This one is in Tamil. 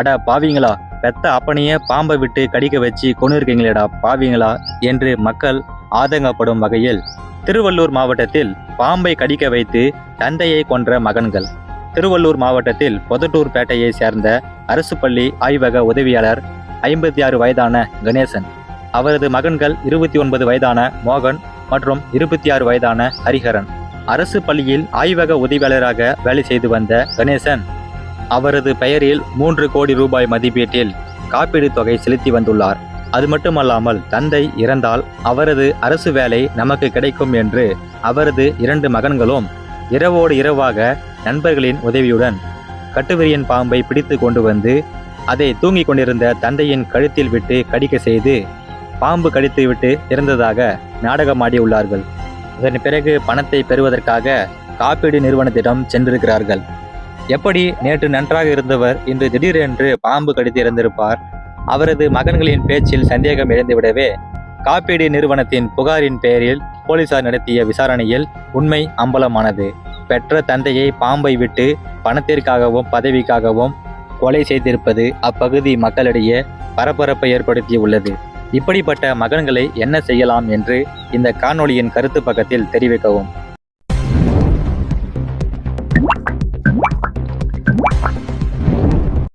அட பாவிங்களா பெத்த அப்பனையே பாம்பை விட்டு கடிக்க வச்சு கொண்டு இருக்கீங்களேடா பாவிங்களா என்று மக்கள் ஆதங்கப்படும் வகையில் திருவள்ளூர் மாவட்டத்தில் பாம்பை கடிக்க வைத்து தந்தையை கொன்ற மகன்கள். திருவள்ளூர் மாவட்டத்தில் பொதட்டூர் பேட்டையை சேர்ந்த அரசு பள்ளி ஆய்வக உதவியாளர் ஐம்பத்தி ஆறு வயதான கணேசன் அவரது மகன்கள் இருபத்தி ஒன்பது வயதான மோகன் மற்றும் இருபத்தி ஆறு வயதான ஹரிஹரன். அரசு பள்ளியில் ஆய்வக உதவியாளராக வேலை செய்து வந்த கணேசன் அவரது பெயரில் மூன்று கோடி ரூபாய் மதிப்பீட்டில் காப்பீடு தொகை செலுத்தி வந்துள்ளார். அது மட்டுமல்லாமல் தந்தை இறந்தால் அவரது அரசு வேலை நமக்கு கிடைக்கும் என்று அவரது இரண்டு மகன்களும் இரவோடு இரவாக நண்பர்களின் உதவியுடன் கட்டுவிரியன் பாம்பை பிடித்து கொண்டு வந்து அதை தூங்கிக் கொண்டிருந்த தந்தையின் கழுத்தில் விட்டு கடிக்க செய்து பாம்பு கடித்து விட்டு இறந்ததாக நாடகமாடியுள்ளார்கள். அதன் பிறகு பணத்தை பெறுவதற்காக காப்பீடு நிறுவனத்திடம் சென்றிருக்கிறார்கள். எப்படி நேற்று நன்றாக இருந்தவர் இன்று திடீரென்று பாம்பு கடித்து இறந்திருப்பார்? அவரது மகன்களின் பேச்சில் சந்தேகம் எழுந்துவிடவே காப்பீடு நிறுவனத்தின் புகாரின் பெயரில் போலீசார் நடத்திய விசாரணையில் உண்மை அம்பலமானது. பெற்ற தந்தையை பாம்பை விட்டு பணத்திற்காகவும் பதவிக்காகவும் கொலை செய்திருப்பது அப்பகுதி மக்களிடையே பரபரப்பை ஏற்படுத்தியுள்ளது இப்படிப்பட்ட மகன்களை என்ன செய்யலாம் என்று இந்த காணொளியின் கருத்து பக்கத்தில் தெரிவிக்கவும்.